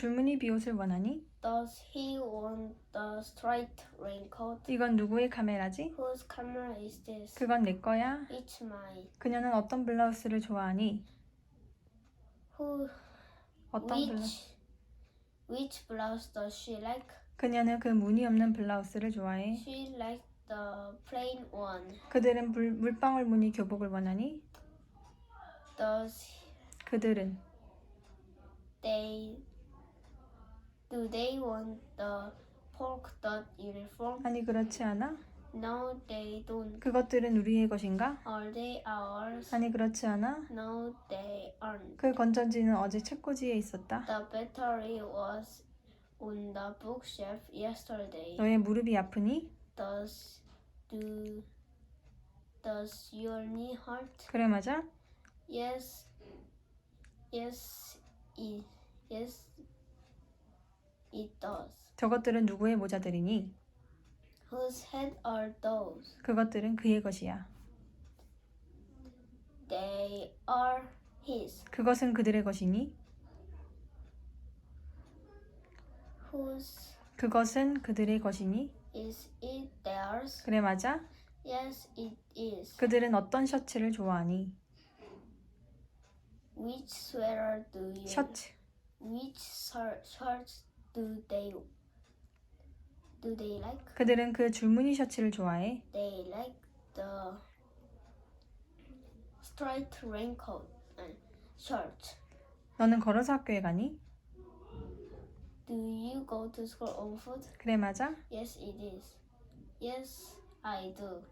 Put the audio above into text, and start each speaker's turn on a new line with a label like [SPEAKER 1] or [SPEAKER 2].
[SPEAKER 1] 줄무늬 비옷을 원하니?
[SPEAKER 2] Does he want the striped raincoat?
[SPEAKER 1] 이건 누구의 카메라지?
[SPEAKER 2] Whose camera is this?
[SPEAKER 1] 그건 내 거야.
[SPEAKER 2] It's mine.
[SPEAKER 1] 그녀는 어떤 블라우스를 좋아하니?
[SPEAKER 2] Who?
[SPEAKER 1] 어떤 블라우스?
[SPEAKER 2] Which? Which blouse does she like?
[SPEAKER 1] 그녀는 그 무늬 없는 블라우스를 좋아해.
[SPEAKER 2] She likes the plain one.
[SPEAKER 1] 그들은 물, 물방울 무늬 교복을 원하니?
[SPEAKER 2] Does
[SPEAKER 1] 그들은
[SPEAKER 2] they? Do they want the polka dot uniform?
[SPEAKER 1] 아니 그렇지 않아?
[SPEAKER 2] No, they don't.
[SPEAKER 1] 그것들은 우리의 것인가?
[SPEAKER 2] Are they ours?
[SPEAKER 1] 아니 그렇지 않아?
[SPEAKER 2] No, they aren't.
[SPEAKER 1] 그 건전지는 어제 책꽂이에 있었다.
[SPEAKER 2] The battery was on the bookshelf yesterday.
[SPEAKER 1] 너의 무릎이 아프니?
[SPEAKER 2] Does do does your knee hurt?
[SPEAKER 1] 그래 맞아?
[SPEAKER 2] Yes. Yes. It yes. It does.
[SPEAKER 1] 저것들은 누구의 모자들이니?
[SPEAKER 2] Whose head are those?
[SPEAKER 1] 그것들은 그의 것이야.
[SPEAKER 2] They are his.
[SPEAKER 1] 그것은 그들의 것이니?
[SPEAKER 2] Whose
[SPEAKER 1] 그것은 그들의 것이니?
[SPEAKER 2] is it theirs?
[SPEAKER 1] 그래 맞아?
[SPEAKER 2] Yes, it is.
[SPEAKER 1] 그들은 어떤 셔츠를 좋아하니?
[SPEAKER 2] Which sweater do you?
[SPEAKER 1] 셔츠.
[SPEAKER 2] Which shir- shirts do they do they like?
[SPEAKER 1] 그들은 그 줄무늬 셔츠를 좋아해.
[SPEAKER 2] They like the striped raincoat and shirt.
[SPEAKER 1] 너는 걸어서 학교에 가니?
[SPEAKER 2] Do you go to school on foot?
[SPEAKER 1] 그래 맞아?
[SPEAKER 2] Yes, it is. Yes, I do.